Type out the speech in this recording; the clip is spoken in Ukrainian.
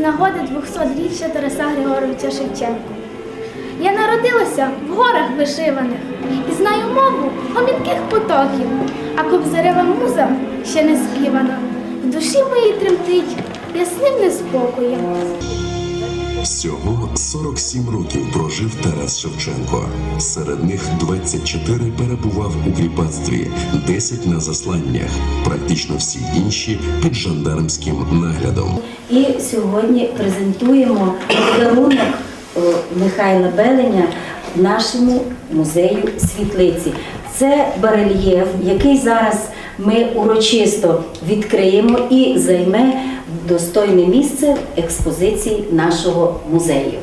нагоди 200-річчя Тараса Григоровича Шевченка. Я народилася в горах вишиваних і знаю мову гомінких потоків, а кобзарева муза ще не співана. В душі моїй тремтить ясним неспокоєм. Всього 47 років прожив Тарас Шевченко. Серед них 24 перебував у кріпацтві, 10 на засланнях, практично всі інші під жандармським наглядом. І сьогодні презентуємо подарунок е, Михайла Беленя в нашому музею світлиці. Це барельєф, який зараз ми урочисто відкриємо і займе достойне місце експозиції нашого музею.